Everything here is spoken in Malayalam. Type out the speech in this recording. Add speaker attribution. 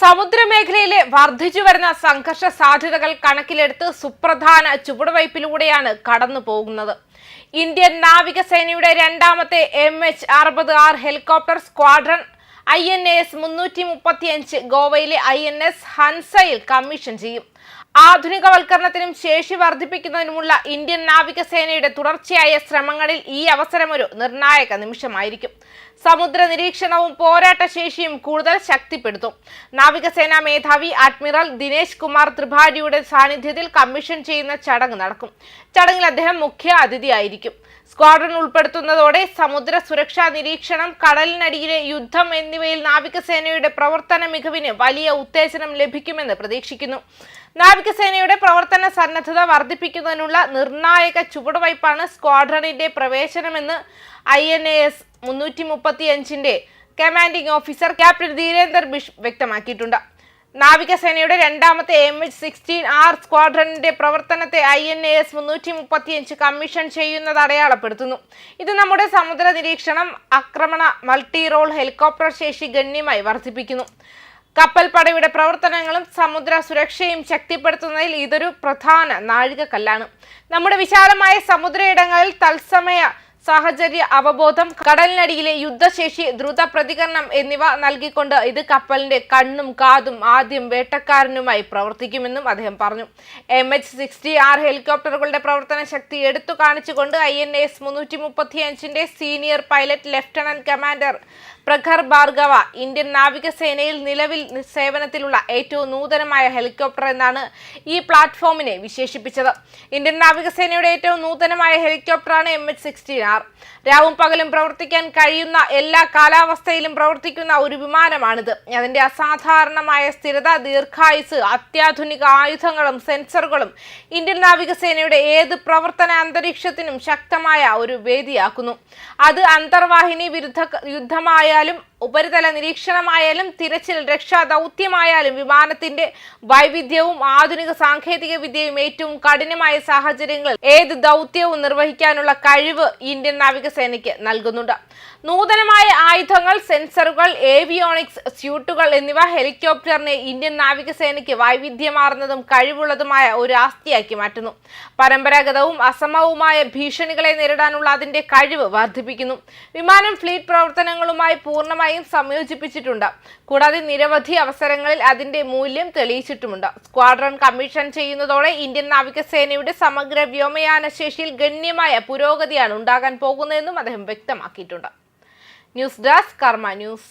Speaker 1: സമുദ്രമേഖലയിലെ വർദ്ധിച്ചു വരുന്ന സംഘർഷ സാധ്യതകൾ കണക്കിലെടുത്ത് സുപ്രധാന ചുവടുവയ്പിലൂടെയാണ് കടന്നു പോകുന്നത്. ഇന്ത്യൻ നാവികസേനയുടെ രണ്ടാമത്തെ എം എച്ച് അറുപത് R helicopter squadron I N S മുന്നൂറ്റി മുപ്പത്തിയഞ്ച് ഗോവയിലെ ഐ എൻ എസ് ഹൻസയിൽ കമ്മീഷൻ ചെയ്യും. ആധുനികവൽക്കരണത്തിനും ശേഷി വർദ്ധിപ്പിക്കുന്നതിനുമുള്ള ഇന്ത്യൻ നാവികസേനയുടെ തുടർച്ചയായ ശ്രമങ്ങളിൽ ഈ അവസരം ഒരു നിർണായക നിമിഷമായിരിക്കും. സമുദ്ര നിരീക്ഷണവും പോരാട്ട ശേഷിയും കൂടുതൽ ശക്തിപ്പെടുത്തും. നാവികസേനാ മേധാവി അഡ്മിറൽ ദിനേശ് കുമാർ ത്രിപാഠിയുടെ സാന്നിധ്യത്തിൽ കമ്മീഷൻ ചെയ്യുന്ന ചടങ്ങ് നടക്കും. ചടങ്ങിൽ അദ്ദേഹം മുഖ്യ അതിഥിയായിരിക്കും. സ്ക്വാഡ്രൺ ഉൾപ്പെടുത്തുന്നതോടെ സമുദ്ര സുരക്ഷാ നിരീക്ഷണം കടലിനടിയിലെ യുദ്ധം എന്നിവയിൽ നാവികസേനയുടെ പ്രവർത്തന മികവിന് വലിയ ഉത്തേജനം ലഭിക്കുമെന്ന് പ്രതീക്ഷിക്കുന്നു. നാവികസേനയുടെ പ്രവർത്തന സന്നദ്ധത വർദ്ധിപ്പിക്കുന്നതിനുള്ള നിർണായക ചുവടുവയ്പാണ് സ്ക്വാഡ്രണിന്റെ പ്രവേശനമെന്ന് ഐ എൻ എ എസ് മുന്നൂറ്റി മുപ്പത്തി അഞ്ചിന്റെ commanding officer captain Dhirender Bish വ്യക്തമാക്കിയിട്ടുണ്ട്. നാവികസേനയുടെ രണ്ടാമത്തെ എം എച്ച് സിക്സ്റ്റീൻ ആർ സ്ക്വാഡ്രണിന്റെ പ്രവർത്തനത്തെ ഐ എൻ എ എസ് മുന്നൂറ്റി മുപ്പത്തിയഞ്ച് കമ്മീഷൻ ചെയ്യുന്നത് അടയാളപ്പെടുത്തുന്നു. ഇത് നമ്മുടെ സമുദ്ര നിരീക്ഷണം ആക്രമണ മൾട്ടി റോൾ ഹെലികോപ്റ്റർ ശേഷി ഗണ്യമായി വർദ്ധിപ്പിക്കുന്നു. കപ്പൽപ്പടയുടെ പ്രവർത്തനങ്ങളും സമുദ്ര സുരക്ഷയും ശക്തിപ്പെടുത്തുന്നതിൽ ഇതൊരു പ്രധാന നാഴികക്കല്ലാണ്. നമ്മുടെ വിശാലമായ സമുദ്ര ഇടങ്ങളിൽ തത്സമയ സാഹചര്യ അവബോധം കടലിനടിയിലെ യുദ്ധശേഷി ദ്രുത പ്രതികരണം എന്നിവ നൽകിക്കൊണ്ട് ഇത് കപ്പലിന്റെ കണ്ണും കാതും ആദ്യം വേട്ടക്കാരനുമായി പ്രവർത്തിക്കുമെന്നും അദ്ദേഹം പറഞ്ഞു. എം എച്ച് സിക്സ്റ്റി ആർ ഹെലികോപ്റ്ററുകളുടെ പ്രവർത്തന ശക്തി എടുത്തു കാണിച്ചുകൊണ്ട് ഐ എൻ എസ് മുന്നൂറ്റി മുപ്പത്തി അഞ്ചിന്റെ senior pilot lieutenant commander Prakhar Bhargava Indian നാവികസേനയിൽ നിലവിൽ സേവനത്തിലുള്ള ഏറ്റവും നൂതനമായ ഹെലികോപ്റ്റർ എന്നാണ് ഈ പ്ലാറ്റ്ഫോമിനെ വിശേഷിപ്പിച്ചത്. ഇന്ത്യൻ നാവികസേനയുടെ ഏറ്റവും നൂതനമായ ഹെലികോപ്റ്ററാണ് എം എച്ച് സിക്സ്റ്റീൻ ആർ രാവും പകലും പ്രവർത്തിക്കാൻ കഴിയുന്ന എല്ലാ കാലാവസ്ഥയിലും പ്രവർത്തിക്കുന്ന ഒരു വിമാനമാണിത്. അതിന്റെ അസാധാരണമായ സ്ഥിരത ദീർഘായുസ് അത്യാധുനിക ആയുധങ്ങളും സെൻസറുകളും ഇന്ത്യൻ നാവികസേനയുടെ ഏത് പ്രവർത്തന അന്തരീക്ഷത്തിനും ശക്തമായ ഒരു വേദിയാക്കുന്നു. അത് അന്തർവാഹിനി വിരുദ്ധ യുദ്ധമായാലും ഉപരിതല നിരീക്ഷണമായാലും തിരച്ചിൽ രക്ഷാ ദൗത്യമായാലും വിമാനത്തിന്റെ വൈവിധ്യവും ആധുനിക സാങ്കേതിക വിദ്യയും ഏറ്റവും കഠിനമായ സാഹചര്യങ്ങളിൽ ഏത് ദൗത്യവും നിർവഹിക്കാനുള്ള കഴിവ് ഇന്ത്യൻ നാവികസേനയ്ക്ക് നൽകുന്നുണ്ട്. നൂതനമായ ആയുധങ്ങൾ സെൻസറുകൾ ഏവിയോണിക്സ് സ്യൂട്ടുകൾ എന്നിവ ഹെലികോപ്റ്ററിനെ ഇന്ത്യൻ നാവികസേനയ്ക്ക് വൈവിധ്യമാർന്നതും കഴിവുള്ളതുമായ ഒരു ആസ്തിയാക്കി മാറ്റുന്നു. പരമ്പരാഗതവും അസമവുമായ ഭീഷണികളെ നേരിടാനുള്ള അതിന്റെ കഴിവ് വർദ്ധിപ്പിക്കുന്നു. വിമാനം ഫ്ലീറ്റ് പ്രവർത്തനങ്ങളുമായി പൂർണമായും സംയോജിപ്പിച്ചിട്ടുണ്ട്. കൂടാതെ നിരവധി അവസരങ്ങളിൽ അതിന്റെ മൂല്യം തെളിയിച്ചിട്ടുമുണ്ട്. സ്ക്വാഡ്രൺ കമ്മീഷൻ ചെയ്യുന്നതോടെ ഇന്ത്യൻ നാവികസേനയുടെ സമഗ്ര വ്യോമയാന ശേഷിയിൽ ഗണ്യമായ പുരോഗതിയാണ് ഉണ്ടാകാൻ പോകുന്നതെന്നും അദ്ദേഹം വ്യക്തമാക്കിയിട്ടുണ്ട്. News desk Karma news.